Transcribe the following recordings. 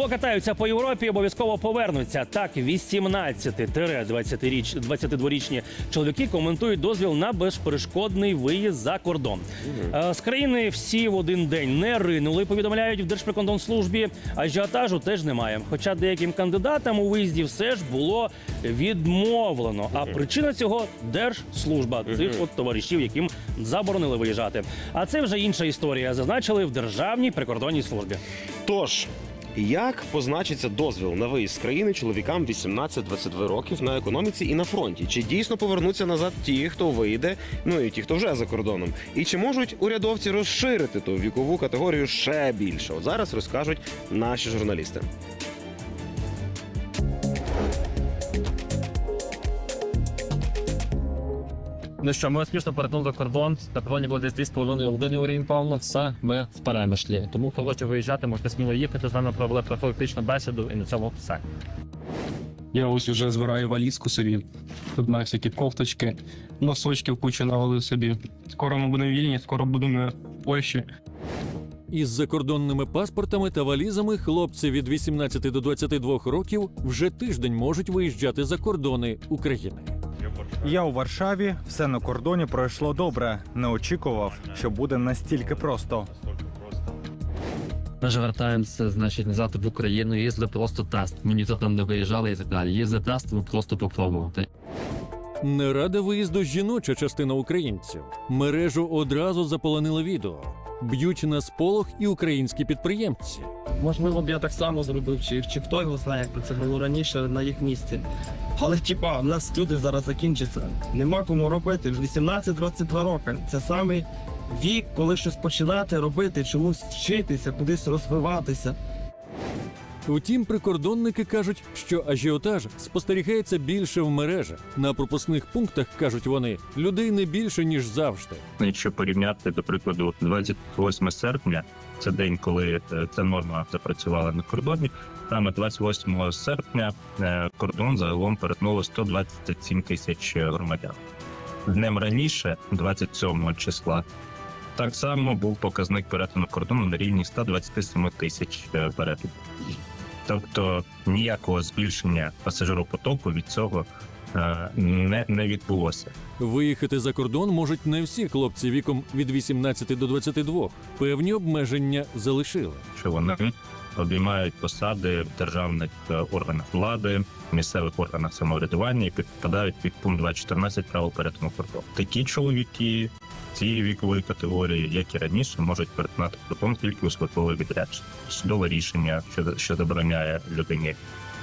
Покатаються по Європі, обов'язково повернуться. Так, 18-22-річні чоловіки коментують дозвіл на безперешкодний виїзд за кордон. Е, З країни всі в один день не ринули, повідомляють в Держприкордонслужбі. Ажіотажу теж немає. Хоча деяким кандидатам у виїзді все ж було відмовлено. А причина цього держслужба цих от товаришів, яким заборонили виїжджати. А це вже інша історія. Зазначили в Державній прикордонній службі. Тож, як позначиться дозвіл на виїзд з країни чоловікам 18-22 років на економіці і на фронті? Чи дійсно повернуться назад ті, хто вийде, ну і ті, хто вже за кордоном? І чи можуть урядовці розширити ту вікову категорію ще більше? От зараз розкажуть наші журналісти. Ну що, ми успішно перетнули кордон. На кордоні було десь 2,5 години орієнтовно. Все, ми в перемишлі. Тому хто хоче виїжджати, можете сміло їхати. З нами провели профілактичну бесіду і на цьому все. Я ось уже збираю валізку собі. Тут на всякі кофточки, носочки в кучу навалив собі. Скоро ми будемо вільні, скоро будемо в Польщі. Із закордонними паспортами та валізами хлопці від 18 до 22 років вже тиждень можуть виїжджати за кордони України. Я у Варшаві, все на кордоні пройшло добре. Не очікував, що буде настільки просто. Ми ж вертаємося, значить, назад в Україну, їздили просто тест. Мені то там не виїжджали і так далі. Їздили тест, ви просто попробувати. Не рада виїзду жіноча частина українців. Мережу одразу заполонили відео. Б'ють на сполох і українські підприємці. Можливо, б я так само зробив, чи, чи хто його знає, як це було раніше на їх місці. Але типа, в нас люди зараз закінчаться. Нема кому робити. Вже 18-22 роки. Це самий вік, коли щось починати робити, чомусь вчитися, кудись розвиватися. Втім, прикордонники кажуть, що ажіотаж спостерігається більше в мережах. На пропускних пунктах кажуть вони людей не більше ніж завжди. Якщо порівняти, до прикладу, 28 серпня, це день, коли е, ця норма запрацювала на кордоні. Саме 28 серпня е, кордон загалом перетнуло 127 тисяч громадян. Днем раніше, 27 числа, так само був показник перетину кордону на рівні 127 тисяч е, перетинів. Тобто ніякого збільшення пасажиропотоку від цього е, не, не відбулося. Виїхати за кордон можуть не всі хлопці віком від 18 до 22. Певні обмеження залишили. що вони обіймають посади в державних е, органах влади, місцевих органах самоврядування і підпадають під пункт 2.14 правил перетину кордону. Такі чоловіки цієї вікової категорії, як і раніше, можуть перетинати кордон тільки у службове відрядження. Судове рішення, що, що забороняє людині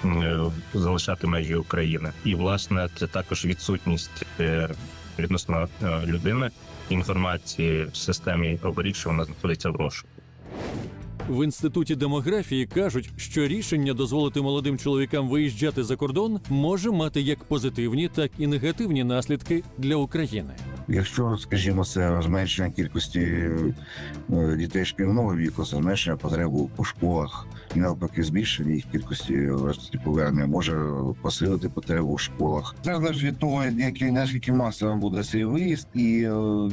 е, залишати межі України. І власне це також відсутність е, відносно людини інформації в системі оберіг, що вона знаходиться в розшуку. В інституті демографії кажуть, що рішення дозволити молодим чоловікам виїжджати за кордон може мати як позитивні, так і негативні наслідки для України. Якщо, скажімо, це зменшення кількості е, дітей шкільного віку, це зменшення потреби по школах і навпаки збільшення їх кількості повернення може посилити потребу в школах. Це залежить від того, який наскільки масовим буде цей виїзд, і е,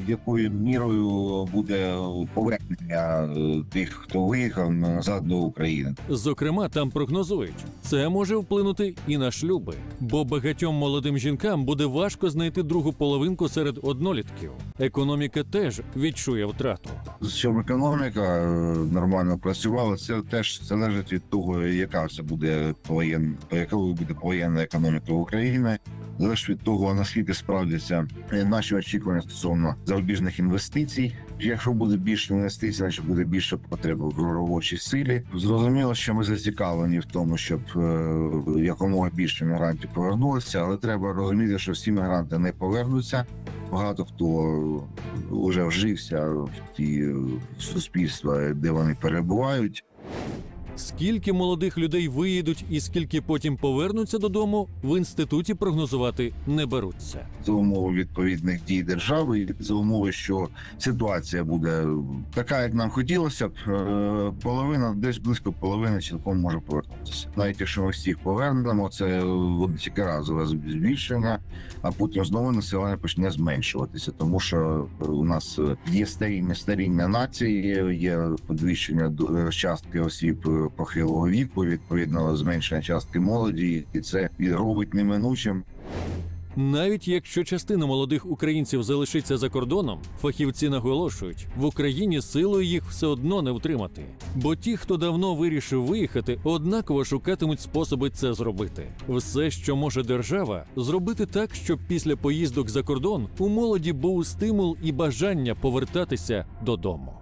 якою мірою буде повернення е, тих, хто виїхав назад до України. Зокрема, там прогнозують, це може вплинути і на шлюби, бо багатьом молодим жінкам буде важко знайти другу половинку серед однолітків. Економіка теж відчує втрату. Щоб економіка е, нормально працювала, це теж залежить від того, яка це буде повоєн, якою буде повоєнна економіка України. Залежить від того, наскільки справдяться е, наші очікування стосовно зарубіжних інвестицій. Якщо буде більше інвестицій, значить буде більше потреби в робочій силі. Зрозуміло, що ми зацікавлені в тому, щоб е, якомога більше мігрантів повернулися, але треба розуміти, що всі мігранти не повернуться. Багато хто вже вжився в ті е, суспільства, де вони перебувають. Скільки молодих людей виїдуть і скільки потім повернуться додому, в інституті прогнозувати не беруться. за умови відповідних дій держави, за умови, що ситуація буде така, як нам хотілося б. е, Половина, десь близько половини цілком може повернутися. Навіть якщо ми всіх повернемо, це тільки разове збільшення, а потім знову населення почне зменшуватися, тому що у нас є старіння старіння нації, є підвищення до- частки осіб похилого віку, відповідно зменшення частки молоді, і це і робить неминучим Навіть якщо частина молодих українців залишиться за кордоном, фахівці наголошують, в Україні силою їх все одно не втримати. Бо ті, хто давно вирішив виїхати, однаково шукатимуть способи це зробити. Все, що може держава, зробити так, щоб після поїздок за кордон у молоді був стимул і бажання повертатися додому.